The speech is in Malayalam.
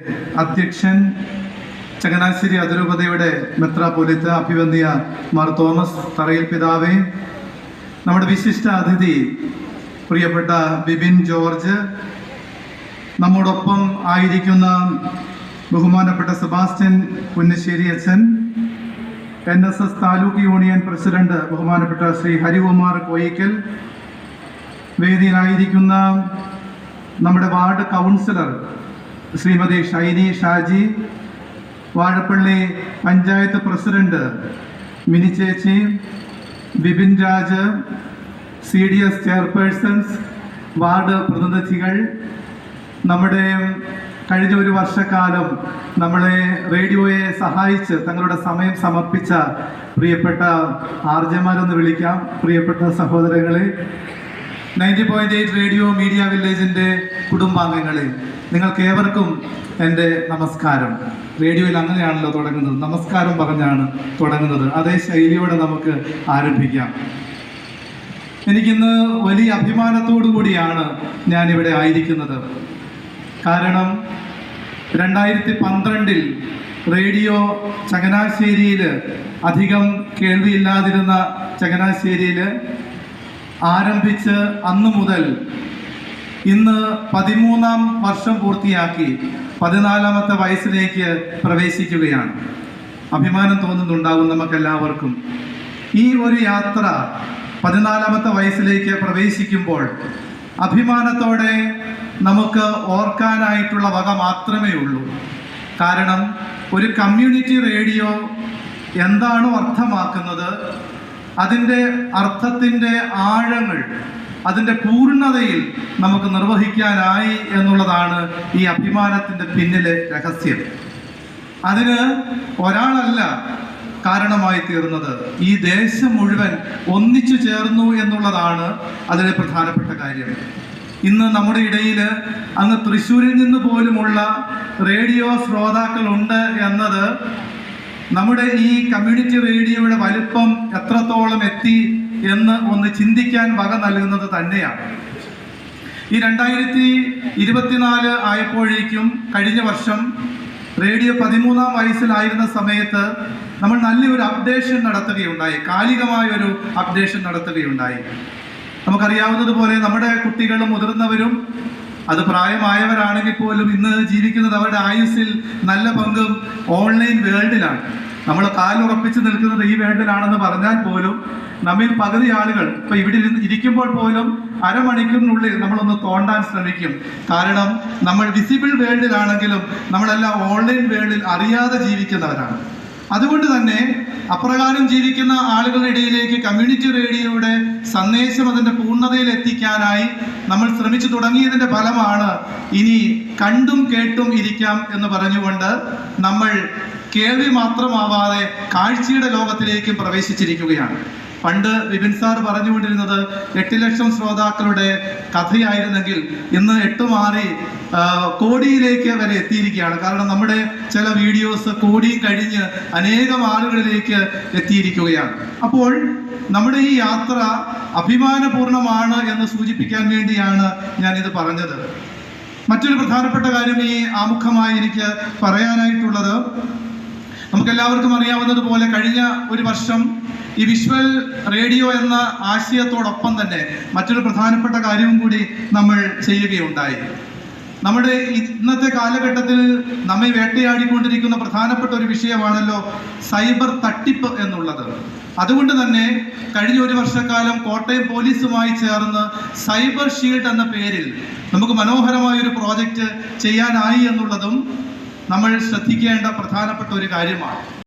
അധ്യക്ഷൻ ചങ്ങനാശ്ശേരി അതിരൂപതയുടെ മെത്രാപൊലിത്ത അഭിവന്ദിയ മാർ തോമസ് തറയിൽ പിതാവേ നമ്മുടെ വിശിഷ്ട അതിഥി പ്രിയപ്പെട്ട ബിബിൻ ജോർജ് നമ്മോടൊപ്പം ആയിരിക്കുന്ന ബഹുമാനപ്പെട്ട സെബാസ്റ്റ്യൻ പുന്നശ്ശേരി അച്ഛൻ N S S taluk union president ബഹുമാനപ്പെട്ട ശ്രീ ഹരികുമാർ കോയിക്കൽ വേദിയിലായിരിക്കുന്ന നമ്മുടെ ward councillor Shrimati Shiny Shaji Vazhappally panchayat president Mini ചേച്ചി Bipin Raj C D S chairpersons ward പ്രതിനിധികൾ. നമ്മുടെ കഴിഞ്ഞ ഒരു വർഷക്കാലം നമ്മളെ റേഡിയോയെ സഹായിച്ച് തങ്ങളുടെ സമയം സമർപ്പിച്ച പ്രിയപ്പെട്ട ആർജമാരെന്ന് വിളിക്കാം. പ്രിയപ്പെട്ട സഹോദരങ്ങളെ ninety point eight radio media വില്ലേജിന്റെ കുടുംബാംഗങ്ങളെ നിങ്ങൾക്ക് ഏവർക്കും എന്റെ നമസ്കാരം. റേഡിയോയിൽ അങ്ങനെയാണല്ലോ തുടങ്ങുന്നത്. നമസ്കാരം പറഞ്ഞാണ് തുടങ്ങുന്നത്. അതേ ശൈലിയോടെ നമുക്ക് ആരംഭിക്കാം. എനിക്കിന്ന് വലിയ അഭിമാനത്തോടു കൂടിയാണ് ഞാനിവിടെ ആയിരിക്കുന്നത്. കാരണം രണ്ടായിരത്തി പന്ത്രണ്ടിൽ റേഡിയോ ചങ്ങനാശ്ശേരിയിൽ അധികം കേൾവിയില്ലാതിരുന്ന ചങ്ങനാശ്ശേരിയിൽ ആരംഭിച്ച് അന്ന് മുതൽ ഇന്ന് പതിമൂന്നാം വർഷം പൂർത്തിയാക്കി പതിനാലാമത്തെ വയസ്സിലേക്ക് പ്രവേശിക്കുകയാണ്. അഭിമാനം തോന്നുന്നുണ്ടാകും നമുക്കെല്ലാവർക്കും. ഈ ഒരു യാത്ര പതിനാലാമത്തെ വയസ്സിലേക്ക് പ്രവേശിക്കുമ്പോൾ അഭിമാനത്തോടെ നമുക്ക് ഓർക്കാനായിട്ടുള്ള വക മാത്രമേ ഉള്ളൂ. കാരണം ഒരു കമ്മ്യൂണിറ്റി റേഡിയോ എന്താണോ അർത്ഥമാക്കുന്നത് അതിന്റെ അർത്ഥത്തിന്റെ ആഴങ്ങൾ അതിന്റെ പൂർണതയിൽ നമുക്ക് നിർവഹിക്കാനായി എന്നുള്ളതാണ് ഈ അഭിമാനത്തിന്റെ പിന്നിലെ രഹസ്യം. അതിന് ഒരാളല്ല കാരണമായി തീർന്നത്. ഈ ദേശം മുഴുവൻ ഒന്നിച്ചു ചേർന്നു എന്നുള്ളതാണ് അതിലെ പ്രധാനപ്പെട്ട കാര്യം. ഇന്ന് നമ്മുടെ ഇടയിൽ അന്ന് തൃശ്ശൂരിൽ നിന്ന് പോലുമുള്ള റേഡിയോ ശ്രോതാക്കളുണ്ട് എന്നത് നമ്മുടെ ഈ കമ്മ്യൂണിറ്റി റേഡിയോയുടെ വലിപ്പം എത്രത്തോളം എത്തി എന്ന് ഒന്ന് ചിന്തിക്കാൻ വക നൽകുന്നത് തന്നെയാണ്. ഈ രണ്ടായിരത്തി ഇരുപത്തിനാല് ആയപ്പോഴേക്കും കഴിഞ്ഞ വർഷം റേഡിയോ പതിമൂന്നാം വയസ്സിലായിരുന്ന സമയത്ത് നമ്മൾ നല്ലൊരു അപ്ഡേഷൻ നടത്തുകയുണ്ടായി. കാലികമായ ഒരു അപ്ഡേഷൻ നടത്തുകയുണ്ടായി. നമുക്കറിയാവുന്നതുപോലെ നമ്മുടെ കുട്ടികളും മുതിർന്നവരും അത് പ്രായമായവരാണെങ്കിൽ പോലും ഇന്ന് ജീവിക്കുന്നത് അവരുടെ ആയുസ്സിൽ നല്ല പങ്കും ഓൺലൈൻ വേൾഡിലാണ്. നമ്മൾ കാലുറപ്പിച്ച് നിൽക്കുന്നത് ഈ വേൾഡിലാണെന്ന് പറഞ്ഞാൽ പോലും നമ്മിൽ പകുതി ആളുകൾ ഇപ്പൊ ഇവിടെ ഇരിക്കുമ്പോൾ പോലും അരമണിക്കൂറിനുള്ളിൽ നമ്മളൊന്ന് തോണ്ടാൻ ശ്രമിക്കും. കാരണം നമ്മൾ വിസിബിൾ വേൾഡിലാണെങ്കിലും നമ്മളെല്ലാം ഓൺലൈൻ വേൾഡിൽ അറിയാതെ ജീവിക്കുന്നവരാണ്. അതുകൊണ്ട് തന്നെ അപ്രകാരം ജീവിക്കുന്ന ആളുകളുടെ ഇടയിലേക്ക് കമ്മ്യൂണിറ്റി റേഡിയോയുടെ സന്ദേശം അതിന്റെ പൂർണതയിൽ എത്തിക്കാനായി നമ്മൾ ശ്രമിച്ചു തുടങ്ങിയതിന്റെ ഫലമാണ് ഇനി കണ്ടും കേട്ടും ഇരിക്കാം എന്ന് പറഞ്ഞുകൊണ്ട് നമ്മൾ കേൾവി മാത്രമാവാതെ കാഴ്ചയുടെ ലോകത്തിലേക്കും പ്രവേശിച്ചിരിക്കുകയാണ്. പണ്ട് വിപിൻ സാർ പറഞ്ഞുകൊണ്ടിരുന്നത് എട്ട് ലക്ഷം ശ്രോതാക്കളുടെ കഥയായിരുന്നെങ്കിൽ ഇന്ന് എട്ട് മാറി കോടിയിലേക്ക് വരെ എത്തിയിരിക്കുകയാണ്. കാരണം നമ്മുടെ ചില വീഡിയോസ് കോടി കഴിഞ്ഞ് അനേകം ആളുകളിലേക്ക് എത്തിയിരിക്കുകയാണ്. അപ്പോൾ നമ്മുടെ ഈ യാത്ര അഭിമാനപൂർണമാണ് എന്ന് സൂചിപ്പിക്കാൻ വേണ്ടിയാണ് ഞാൻ ഇത് പറഞ്ഞത്. മറ്റൊരു പ്രധാനപ്പെട്ട കാര്യം ഈ ആമുഖമായി എനിക്ക് പറയാനായിട്ടുള്ളത് നമുക്കെല്ലാവർക്കും അറിയാവുന്നതുപോലെ കഴിഞ്ഞ ഒരു വർഷം ഈ വിഷ്വൽ റേഡിയോ എന്ന ആശയത്തോടൊപ്പം തന്നെ മറ്റൊരു പ്രധാനപ്പെട്ട കാര്യവും കൂടി നമ്മൾ ചെയ്യുകയുണ്ടായി. നമ്മുടെ ഇന്നത്തെ കാലഘട്ടത്തിൽ നമ്മെ വേട്ടയാടിക്കൊണ്ടിരിക്കുന്ന പ്രധാനപ്പെട്ട ഒരു വിഷയമാണല്ലോ സൈബർ തട്ടിപ്പ് എന്നുള്ളത്. അതുകൊണ്ട് തന്നെ കഴിഞ്ഞ ഒരു വർഷക്കാലം കോട്ടയം പോലീസുമായി ചേർന്ന് സൈബർ ഷീൽഡ് എന്ന പേരിൽ നമുക്ക് മനോഹരമായ ഒരു പ്രോജക്റ്റ് ചെയ്യാനായി എന്നുള്ളതും നമ്മൾ ശ്രദ്ധിക്കേണ്ട പ്രധാനപ്പെട്ട ഒരു കാര്യമാണ്.